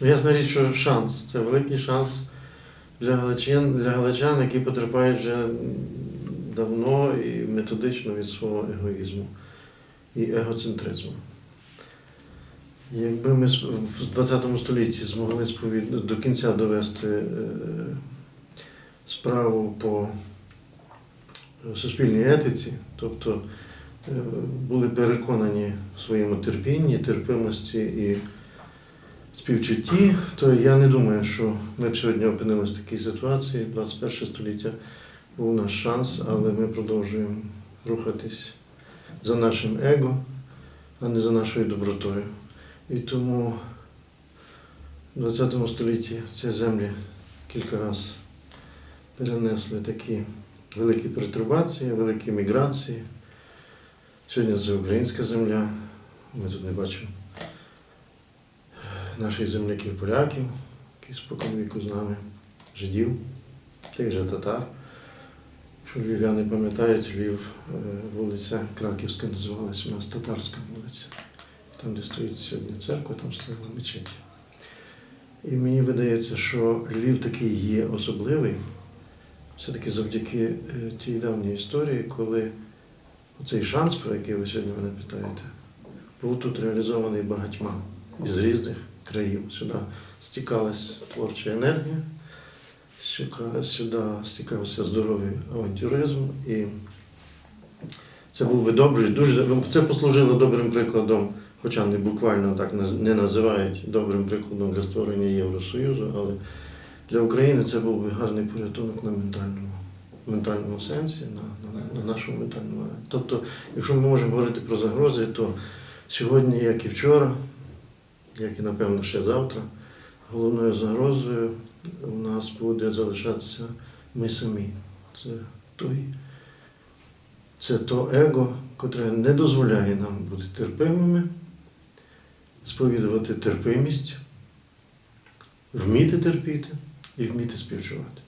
Ну, ясна річ, що шанс. Це великий шанс для галичан, для галичан, які потерпають вже давно і методично від свого егоїзму і егоцентризму. Якби ми в 20 столітті змогли сповід- до кінця довести е, справу по суспільній етиці, тобто е, були переконані в своєму терпінні, терпимості і співчутті, то я не думаю, що ми б сьогодні опинилися в такій ситуації. 21 століття був наш шанс, але ми продовжуємо рухатись за нашим его, а не за нашою добротою. І тому в 20 столітті ці землі кілька разів перенесли такі великі перетрубації, великі міграції. Сьогодні це українська земля. Ми тут не бачимо наших земляків поляків, які споконвіку з нами, жидів, тих же татар. Якщо львів'яни пам'ятають, Львів, е, вулиця Краківська називалася у нас татарська вулиця. Там, де стоїть сьогодні церква, там стояла мечеть. І мені видається, що Львів такий є особливий, все-таки завдяки е, тій давній історії, коли цей шанс, про який ви сьогодні мене питаєте, був тут реалізований багатьма із різних країн. Сюди стікалась творча енергія, сюди, стікався здоровий авантюризм. І це був би добрий, дуже це послужило добрим прикладом, хоча не буквально так не називають добрим прикладом для створення Євросоюзу, але для України це був би гарний порятунок на ментальному, ментальному сенсі, на, на, на нашому ментальному. Тобто, якщо ми можемо говорити про загрози, то сьогодні, як і вчора, як і напевно ще завтра, головною загрозою у нас буде залишатися ми самі. Це той, це то его, котре не дозволяє нам бути терпимими, сповідувати терпимість, вміти терпіти і вміти співчувати.